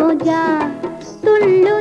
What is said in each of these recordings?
రోజా తుళ్ళు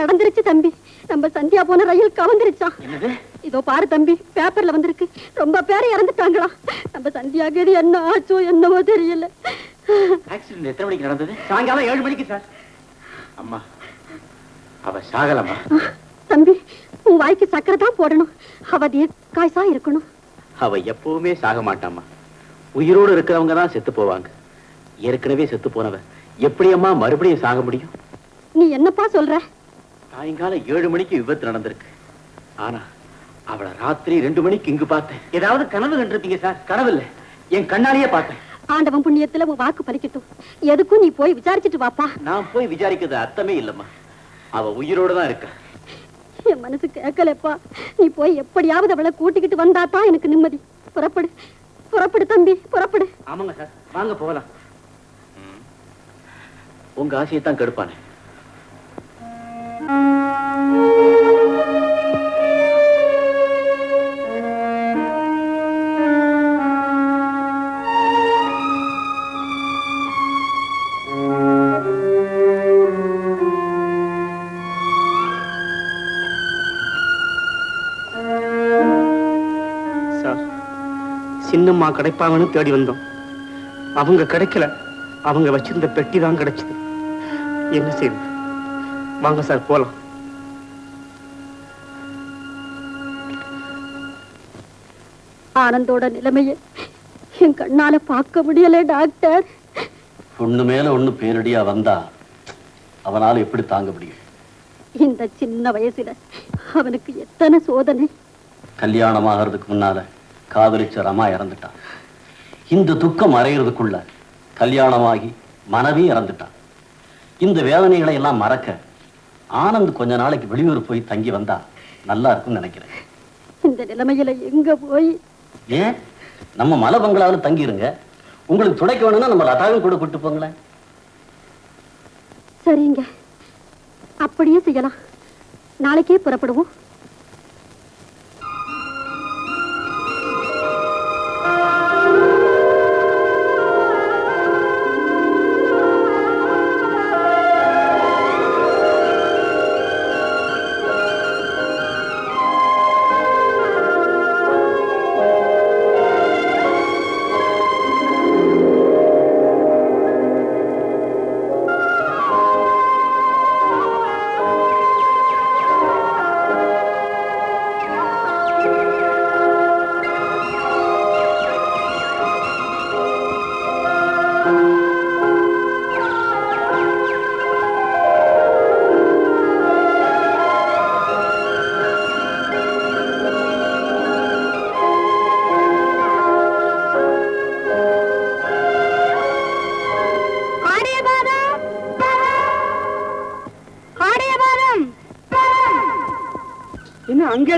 நடந்துருச்சு தம்பி. நம்ம சந்தியா போன ரயில் கவர்ந்துருச்சான் இதோ பாரு தம்பி பேப்பர்ல வந்திருக்கு. ரொம்ப பேர் இறந்துட்டாங்களா? நம்ம சந்தியாக்கு இது என்ன ஆச்சோ என்னவோ தெரியல. ஆக்சிடென்ட் எத்தனை மணிக்கு நடந்தது? சாயங்காலம் ஏழு மணிக்கு சார் அம்மா அவ சாகலம்மா. தம்பி உன் வாய்க்கு சக்கரை தான் போடணும். அவ தீர்க்காய்சா இருக்கணும். அவ எப்பவுமே சாக மாட்டாம்மா. உயிரோடு இருக்கிறவங்க தான் செத்து போவாங்க. ஏற்கனவே செத்து போனவ. எப்படி அம்மா மறுபடியும் சாக முடியும்? நீ என்னப்பா சொல்ற? சாயங்காலம் ஏழு மணிக்கு விபத்து நடந்திருக்கு. ஆனா அவளை ராத்திரி ரெண்டு மணிக்கு இங்கு பார்த்தேன். ஏதாவது கனவு கண்டிருப்பீங்க சார்? கனவு இல்ல. என் கண்ணாலேயே பார்த்தேன். ஆண்டவன் புண்ணியத்துல உன் வாக்கு பலிக்கட்டும். எதுக்கும் நீ போய் விசாரிச்சுட்டு வாப்பா. நான் போய் விசாரிக்கிறது அர்த்தமே இல்லம்மா. அவ உயிரோட தான் இருக்கா. என் மனசு கேட்கலப்பா. நீ போய் எப்படியாவது அவளை கூட்டிக்கிட்டு வந்தா தான் எனக்கு நிம்மதி. புறப்படு. புறப்படு தம்பி புறப்படு. ஆமாங்க சார். வாங்க போகலாம். உங்க ஆசையை தான் கெடுப்பானே. சின்னம்மா கிடைப்பாங்கன்னு தேடி வந்தோம். அவங்க கிடைக்கல. அவங்க வச்சிருந்த பெட்டி தான் கிடைச்சது. என்ன செய்யுது வாங்க சார் போலாம். ஆனந்தோட நிலைமையை என் கண்ணால பார்க்க முடியல டாக்டர். ஒண்ணு மேல ஒண்ணு பேரடியா வந்தா அவனால எப்படி தாங்க முடியும்? இந்த சின்ன வயசுல அவனுக்கு எத்தனை சோதனை? கல்யாணம் ஆகிறதுக்கு முன்னால காதலிச்ச ரமா இறந்துட்டான். இந்த துக்கம் அறையிறதுக்குள்ள கல்யாணமாகி மனைவி இறந்துட்டான். இந்த வேதனைகளை எல்லாம் மறக்க ஆனந்த் கொஞ்ச நாளைக்கு வெளியூர் போய் தங்கி வந்தா நல்லா இருக்கும்னு நினைக்கிறேன். இந்த நிலைமையில எங்க போய்? ஏன்? நம்ம மலை பங்களாவில் தங்கிருங்க. உங்களுக்கு துணைக்கு வேணும்னா நம்ம லதாவும் கூட கூட்டு போங்களேன். சரிங்க. அப்படியே செய்யலாம். நாளைக்கே புறப்படுவோம்.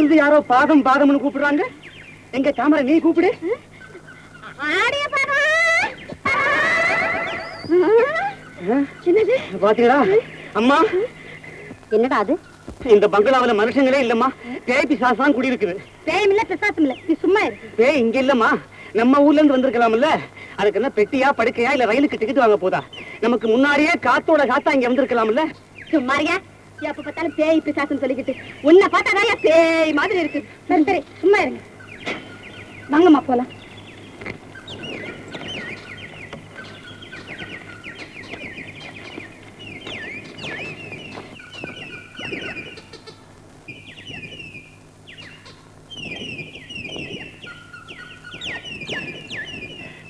இருந்து யாரோ பாதம் பாதம்னு கூப்பிடுறாங்க. எங்க தாமரை நீ கூப்பிடு. பாத்தீங்களா? அம்மா. என்னடா அது? இந்த பங்களாவுல மனுஷங்களே இல்லம்மா. பேய் பிசாசான் குடியிருக்குது. பேயும் இல்ல பிசாசும் இல்ல. நீ சும்மா பேய் இங்க இல்லம்மா. நம்ம ஊர்ல இருந்து வந்திருக்கலாம்ல. அதுக்கு என்ன பெட்டியா படுக்கையா இல்ல ரயிலுக்கு டிக்கெட் வாங்க போதா? நமக்கு முன்னாடியே காத்தோட காத்தா இங்க வந்திருக்கலாம்ல. சும்மாரியா எப்ப பார்த்தாலும் பேய் பிசாசுன்னு சொல்லிக்கிட்டு. உன்னை பார்த்தா பேய் மாதிரி இருக்கு. சரி சரி சும்மா இருங்க. வாங்கம்மா போலாம்.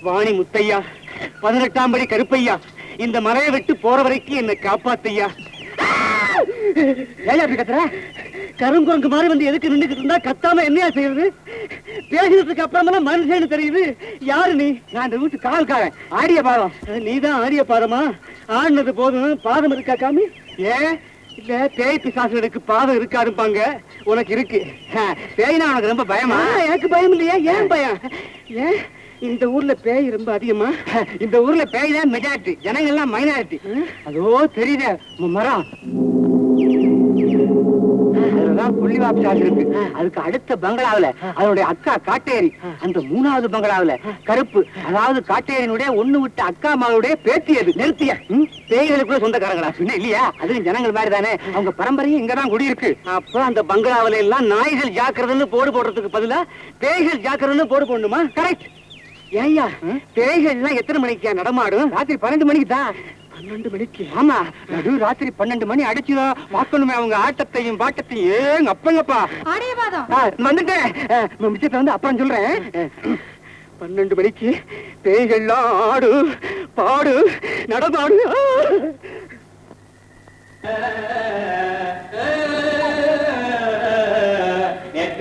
வாணி முத்தையா பதினெட்டாம் படி கருப்பையா இந்த மலையை விட்டு போற வரைக்கும் என்னை காப்பாத்தையா? ஏயா அப்படி கத்துற? கருங்குரங்கு மாதிரி வந்து எதுக்கு நின்றுக்கிட்டு இருந்தா கத்தாம என்னையா செய்யறது பேசினதுக்கு அப்புறமெல்லாம் மனுஷன்னு தெரியுது. யாரு நீ? நான் இந்த வீட்டு காவல்காரன். ஆடிய பாதம் நீதான் ஆடிய பாதமா ஆடினது போதும். பாதம் இருக்கா காமி? ஏன் இல்ல பேய் பிசாசுகளுக்கு பாதம் இருக்காருப்பாங்க உனக்கு இருக்கு. பேய்னா உனக்கு ரொம்ப பயமா? எனக்கு பயம் இல்லையா. ஏன் பயம்? ஏன் இந்த ஊர்ல பேய் ரொம்ப அதிகமா? இந்த ஊர்ல பேய் தான் மெஜாரிட்டி ஜனங்க எல்லாம் மைனாரிட்டி அதோ தெரியுதே மரம். அதுலதான் புள்ளிவாப் சாஸ் இருக்கு. அதுக்கு அடுத்த பங்களாவுல அதனுடைய அக்கா காட்டேரி அந்த மூணாவது பங்களாவுல கருப்பு அதாவது காட்டேரியினுடைய ஒண்ணு விட்ட அக்கா மகளுடைய பேத்தி அது நிறுத்திய? பேய்களுக்குள்ள சொந்தக்காரங்களா? பின்ன இல்லையா? அதுவும் ஜனங்கள் மாதிரி தானே அவங்க பரம்பரையும் இங்கதான் குடியிருக்கு. அப்ப அந்த பங்களாவுல எல்லாம் நாய்கள் ஜாக்கிரதைன்னு போடு போடுறதுக்கு பதிலா பேய்கள் ஜாக்கிரதைன்னு போடு போடணுமா? கரெக்ட் ஏய்யா பேய்கள் எல்லாம் எத்தனை மணிக்கு நடமாடும்? ராத்திரி பன்னெண்டு மணிக்கு தான் பன்னெண்டு மணிக்கு. ஆமா நடு ராத்திரி பன்னெண்டு மணி அடிச்சுதான் பார்க்கணுமே அவங்க ஆட்டத்தையும் பாட்டத்தையும். ஏங்க அப்பங்கப்பா. வந்துட்டேன். மிச்சத்தை வந்து அப்புறம் சொல்றேன். பன்னெண்டு மணிக்கு பேய்கள்லாம் ஆடு பாடு நடமாடு.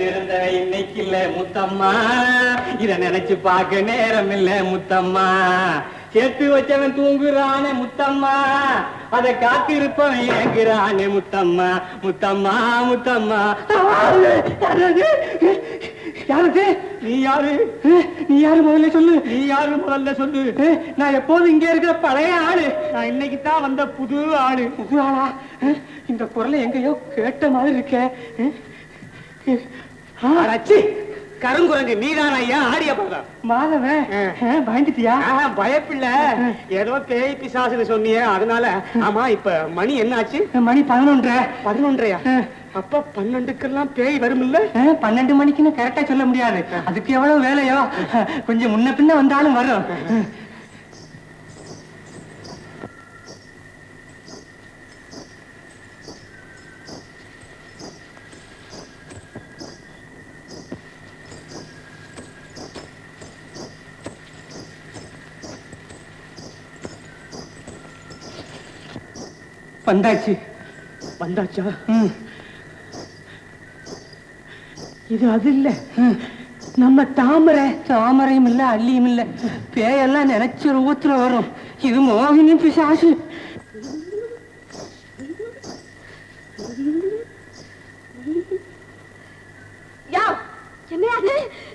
இருந்த இன்னைக்கு இல்ல முத்தம்மா. இத நினைச்சு பார்க்க நேரம் இல்ல முத்தம்மா. சேர்த்து வச்சவன் தூங்குறானே முத்தம்மா. அத காத்திருப்பவன் ஏங்குறானே முத்தம்மா. முத்தம்மா முத்தம்மா? யாரது நீ யாரு? நீ யாரு முதல்ல சொல்லு? நீ யாரு முதல்ல சொல்லு? நான் எப்போதும் இங்க இருக்கிற பழைய ஆளு. நான் இன்னைக்கு தான் வந்த புது ஆளு. புது ஆளா? இந்த குரலை எங்கேயோ கேட்ட மாதிரி இருக்கே. அடச்சி கருங்குரங்கு நீதான் ஐயா ஆடிய பாதம் மாதவன் பயந்துட்டியா? பயப்பில்ல. ஏதோ பேய் பிசாசுன்னு சொன்னியே அதனால. ஆமா இப்ப மணி என்னாச்சு? மணி பதினொன்றரை பதினொன்றையா? அப்ப பன்னெண்டுக்கெல்லாம் பேய் வரும் இல்ல பன்னெண்டு மணிக்குன்னு கரெக்டா சொல்ல முடியாது. அதுக்கு எவ்வளவு வேலையோ? கொஞ்சம் முன்ன பின்ன வந்தாலும் வரும். வந்தாச்சு. வந்தாச்சா? இது அது இல்ல. நம்ம தாமரை. தாமரையும் இல்ல அள்ளியும் இல்ல. பேயெல்லாம் நினைச்ச ரூபத்துல வரும். இது மோகினி பிசாசு. யா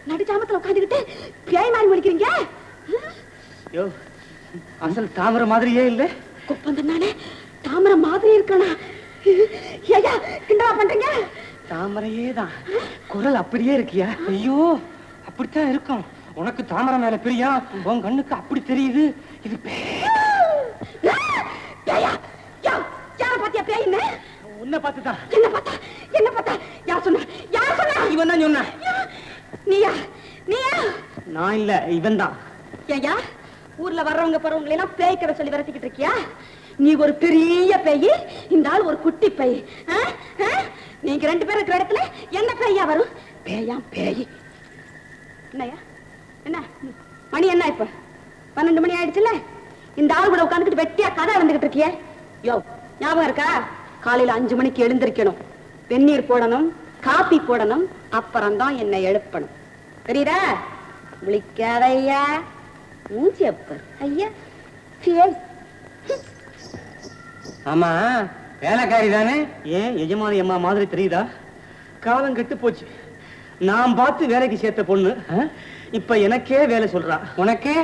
நடுச்சாமத்துல உட்காந்துக்கிட்டு பேய் மாதிரி முடிக்கிறீங்க யோ அசல் தாமரை மாதிரியே இல்ல. மாதிரி இருக்கணா ஐயா கிண்டலா பண்றீங்க? தாமரையே தான் குரல் அப்படியே இருக்கியா? ஐயோ அப்படித்தான் இருக்கும். உனக்கு தாமரை மேல பிரியா? உன் கண்ணுக்கு அப்படி தெரியுது. இது யார பாத்தியா பேயின்னு? உன்னை பார்த்துதான். என்ன பார்த்தா? என்ன பார்த்தா? யார் சொன்னா? யார் சொன்னா? இவன் தான் நீயா? நீயா? நான் இல்ல இவன் தான் ஏயா ஊர்ல வர்றவங்க போறவங்க எல்லாம் பேய் கதை சொல்லி வரத்திக்கிட்டு இருக்கியா? நீ ஒரு பெரிய பேய் இந்த ஆள் ஒரு குட்டி பைய. நீங்க ரெண்டு பேரும் இருக்கிற இடத்துல என்ன பேயா வரும்? பேயா பேய். என்னய்யா? என்ன? மணி என்ன இப்ப? பன்னெண்டு மணி ஆயிடுச்சுல்ல? இந்த ஆள் கூட உட்காந்துக்கிட்டு வெட்டியா கதை வந்துகிட்டு இருக்கியே. யோ ஞாபகம் இருக்கா? காலையில அஞ்சு மணிக்கு எழுந்திருக்கணும். வெந்நீர் போடணும் காப்பி போடணும் அப்புறம் தான் என்னை எழுப்பணும். தெரியுதா? விழிக்காதையா மூஞ்சி அப்பர். ஐயா பேய் ஆமா வேலைக்காரி தானே? ஏன் எஜமானி அம்மா மாதிரி தெரியுதா? காலம் கெட்டு போச்சு. நான் பார்த்து வேலைக்கு சேர்த்த பொண்ணு? இப்ப எனக்கே வேலை சொல்றா. உனக்கே?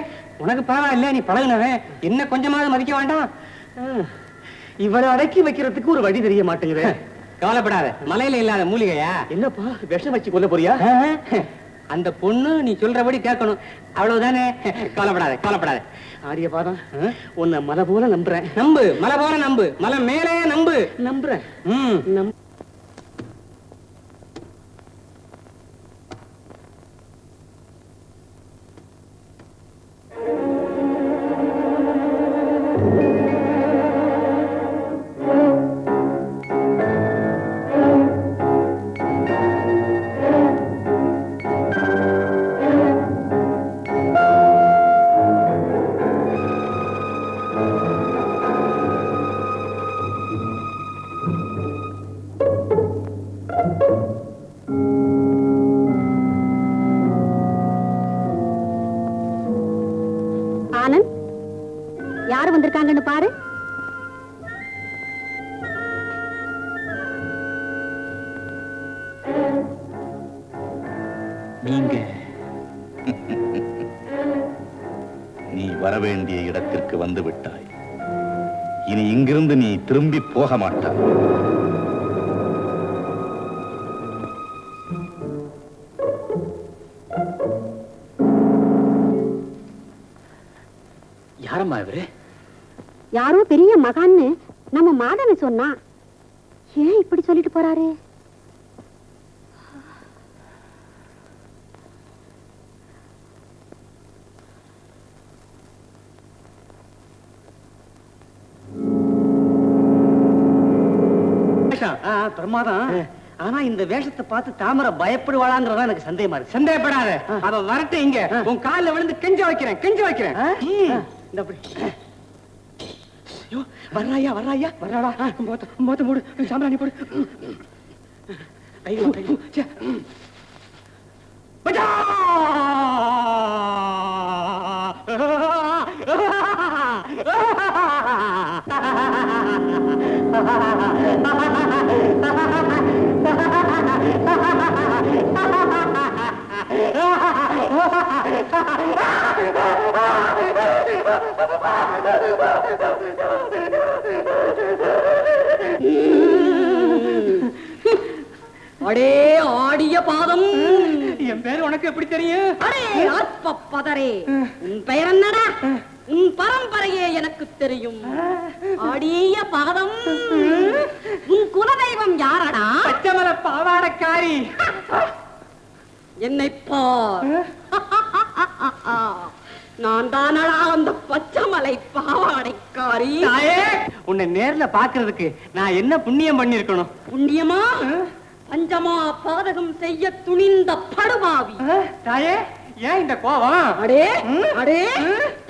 உனக்கு பரவாயில்ல நீ பழகுனவன்? என்ன கொஞ்சமாவது மதிக்க வேண்டாம். இவளை அடக்கி வைக்கிறதுக்கு ஒரு வழி தெரிய மாட்டேங்குது. கவலைப்படாத மலையில இல்லாத மூலிகையா? என்னப்பா விஷம் வச்சு கொல்ல போறியா? அந்த பொண்ணு நீ சொல்றபடி கேட்கணும். அவ்வளவுதானே? கவலைப்படாத கவலைப்படாத. ஆரியபாதம் உன்னை மலை போல நம்புறேன். நம்பு மலை போல நம்பு. மலை மேலே நம்பு. நம்புறேன். ம். நீ வரவேண்டிய இடத்திற்கு வந்து விட்டாய் இனி இங்கிருந்து நீ திரும்பி போக மாட்டாய். யாரம்மா இவரு? யாரோ பெரிய மகான்னு நம்ம மாதவி சொன்னா. ஏன் இப்படி சொல்லிட்டு போறாரு? பிரமாதம் ஆனா இந்த வேஷத்தை பார்த்து தாமரை பயப்படுவாளாங்கிறதா எனக்கு சந்தேகமா இருக்கு சந்தேகப்படாத அவ வரட்டு இங்க உன் கால்ல விழுந்து கெஞ்ச வைக்கிறேன் கெஞ்ச வைக்கிறேன். இந்த அப்படி வர்றாயா வர்றாயா வர்றாடா மொத்த மொத்த மூடு சாம்பிராணி போடு ஐயோ ஐயோ. பஜா! அடே ஆடிய பாதம். என் பேரு உனக்கு எப்படி தெரியும்? அடே அற்ப பதரே உன் பெயர் என்னடா? உன் பரம்பரையே எனக்கு தெரியும். ஆடிய பாதம். உன் குலதெய்வம் யாரடா? பச்சைமல பாவாடக்காரி. என்னை பார். நான் தானடா அந்த பச்சைமலை பாவாடைக்காரி? உன்னை நேர்ல பாக்குறதுக்கு நான் என்ன புண்ணியம் பண்ணிருக்கணும் புண்ணியமா? பஞ்சமா பாதகம் செய்ய துணிந்த படுபாவி. தாயே ஏன் இந்த கோவம்? அடே அடே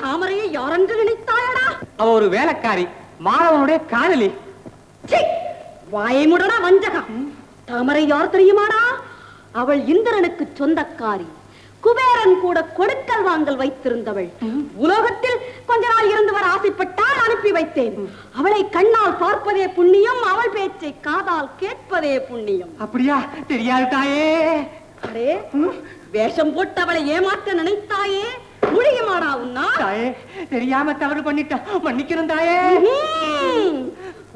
தாமரையை யாரென்று நினைத்தாயடா? அவ ஒரு வேலைக்காரி. மாணவனுடைய காதலி. சீ! வாயை முடடா வஞ்சகம். தாமரை யார் தெரியுமாடா? அவள் இந்திரனுக்கு சொந்தக்காரி. குபேரன் கூட கொடுக்கல் வாங்கல் வைத்திருந்தவள். உலோகத்தில் கொஞ்ச நாள் இருந்து வர ஆசைப்பட்டால் அனுப்பி வைத்தேன். அவளை கண்ணால் பார்ப்பதே புண்ணியம் அவள் பேச்சை காதால் கேட்பதே புண்ணியம். அப்படியா? தெரியாது தாயே அடே வேஷம் போட்டு அவளை ஏமாற்ற நினைத்தாயே. முடியுமாடா உன்னா தாயே தெரியாம தவறு பண்ணிட்டேன் மன்னிக்கிறேன் தாயே.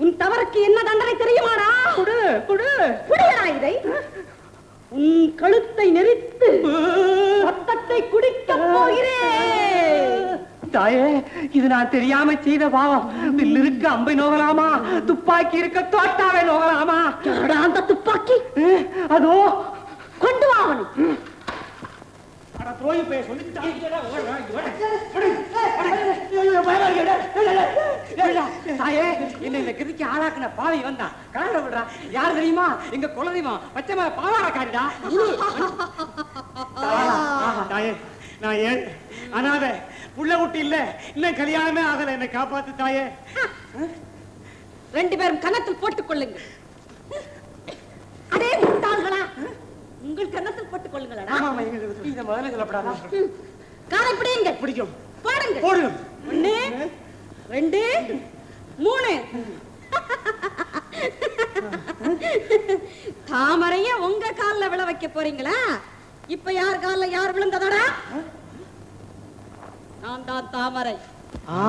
உன் தவறுக்கு என்ன தண்டனை தெரியுமாடா? குடு குடு. குடியடா இதை. உன் கழுத்தை நெரித்து ரத்தத்தை குடிக்க போகிறேன். தாயே இது நான் தெரியாம செய்த பாவம். வில் இருக்க அம்பை நோகலாமா? துப்பாக்கி இருக்க தோட்டாவே நோகலாமா? அந்த துப்பாக்கி? அதோ. கொண்டு வா அவனை. அட துரோகி போய் சொல்லிட்டாங்க தாயே என்ன இந்த கிருதிக்கு ஆளாக்குன பாவி வந்தான் காரணம் விடுறா யார் தெரியுமா எங்க குலதெய்வம் பச்சை மலை பாவாடை தாயே நான் ஏன் அனாத புள்ள குட்டி இல்ல இன்னும் கல்யாணமே ஆகல என்னை காப்பாத்து தாயே ரெண்டு பேரும் கணத்தில் போட்டுக் கொள்ளுங்க அதே உங்கள் கன்னத்தில் போட்டுக் ஆமா முதல்ல சொல்லப்படாதா. காலை பிடிங்க பிடிக்கும். பாடுங்க போடுங்க ஒண்ணு ரெண்டு. மூணு. தாமரைய உங்க கால்ல விழ வைக்க போறீங்களா? இப்ப யார் கால்ல யார் விழுந்ததடா? நான் தான் தாமரை. நீ